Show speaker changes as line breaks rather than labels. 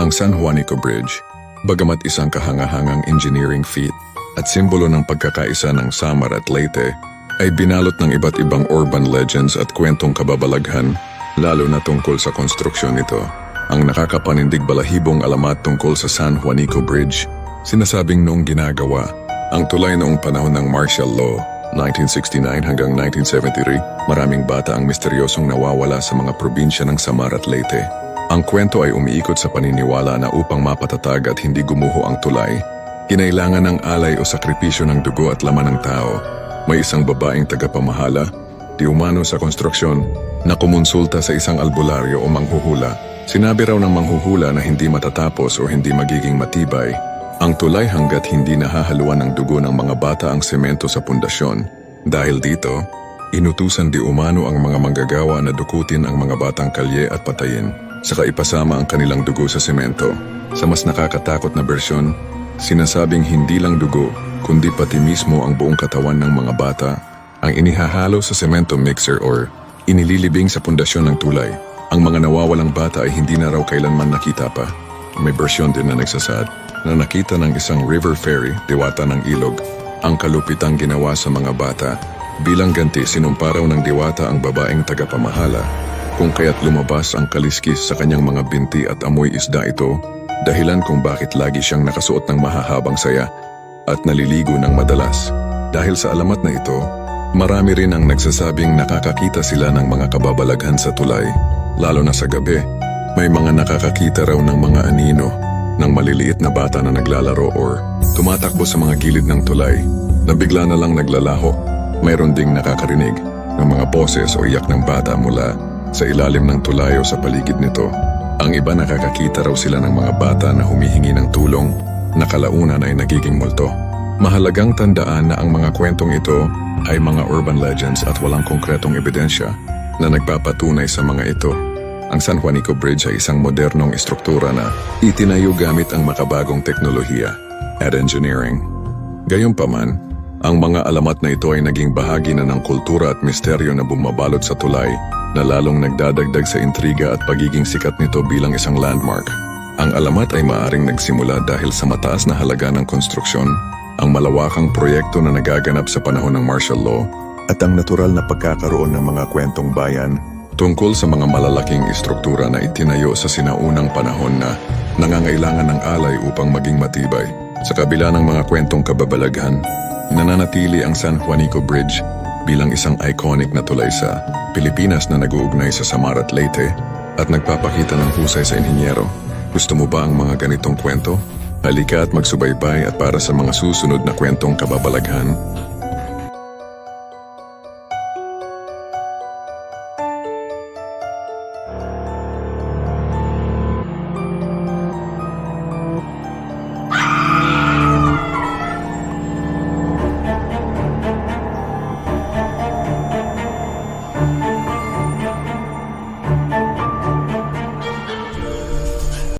Ang San Juanico Bridge, bagamat isang kahangahangang engineering feat at simbolo ng pagkakaisa ng Samar at Leyte, ay binalot ng iba't ibang urban legends at kwentong kababalaghan, lalo na tungkol sa konstruksyon nito. Ang nakakapanindig balahibong alamat tungkol sa San Juanico Bridge, sinasabing noong ginagawa, ang tulay noong panahon ng martial law, 1969 hanggang 1973, maraming bata ang misteryosong nawawala sa mga probinsya ng Samar at Leyte. Ang kwento ay umiikot sa paniniwala na upang mapatatag at hindi gumuho ang tulay, kinailangan ng alay o sakripisyo ng dugo at laman ng tao. May isang babaeng tagapamahala, di umano sa konstruksyon, na kumonsulta sa isang albularyo o manghuhula. Sinabi raw ng manghuhula na hindi matatapos o hindi magiging matibay ang tulay hanggat hindi nahahaluan ng dugo ng mga bata ang semento sa pundasyon. Dahil dito, inutusan di umano ang mga manggagawa na dukutin ang mga batang kalye at patayin, saka ipasama ang kanilang dugo sa semento. Sa mas nakakatakot na bersyon, sinasabing hindi lang dugo, kundi pati mismo ang buong katawan ng mga bata ang inihahalo sa semento mixer or inililibing sa pundasyon ng tulay. Ang mga nawawalang bata ay hindi na raw kailanman nakita pa. May bersyon din na nagsasad na nakita ng isang river ferry, diwata ng ilog, ang kalupitang ginawa sa mga bata. Bilang ganti, sinumpa raw ng diwata ang babaeng tagapamahala kung kaya't lumabas ang kaliskis sa kanyang mga binti at amoy isda ito, dahilan kung bakit lagi siyang nakasuot ng mahahabang saya at naliligo ng madalas. Dahil sa alamat na ito, marami rin ang nagsasabing nakakakita sila ng mga kababalaghan sa tulay, lalo na sa gabi. May mga nakakakita raw ng mga anino ng maliliit na bata na naglalaro or tumatakbo sa mga gilid ng tulay na bigla na lang naglalaho. Mayroon ding nakakarinig ng mga boses o iyak ng bata mula sa ilalim ng tulay o sa paligid nito. Ang iba nakakakita raw sila ng mga bata na humihingi ng tulong na kalaunan ay nagiging multo. Mahalagang tandaan na ang mga kwentong ito ay mga urban legends at walang konkretong ebidensya na nagpapatunay sa mga ito. Ang San Juanico Bridge ay isang modernong istruktura na itinayo gamit ang makabagong teknolohiya at engineering. Gayunpaman, ang mga alamat na ito ay naging bahagi na ng kultura at misteryo na bumabalot sa tulay na lalong nagdadagdag sa intriga at pagiging sikat nito bilang isang landmark. Ang alamat ay maaring nagsimula dahil sa mataas na halaga ng konstruksyon, ang malawakang proyekto na nagaganap sa panahon ng martial law, at ang natural na pagkakaroon ng mga kwentong bayan tungkol sa mga malalaking istruktura na itinayo sa sinaunang panahon na nangangailangan ng alay upang maging matibay. Sa kabila ng mga kwentong kababalaghan, nananatili ang San Juanico Bridge bilang isang iconic na tulay sa Pilipinas na nag-uugnay sa Samar at Leyte at nagpapakita ng husay sa inhinyero. Gusto mo ba ang mga ganitong kwento? Halika at magsubaybay at para sa mga susunod na kwentong kababalaghan,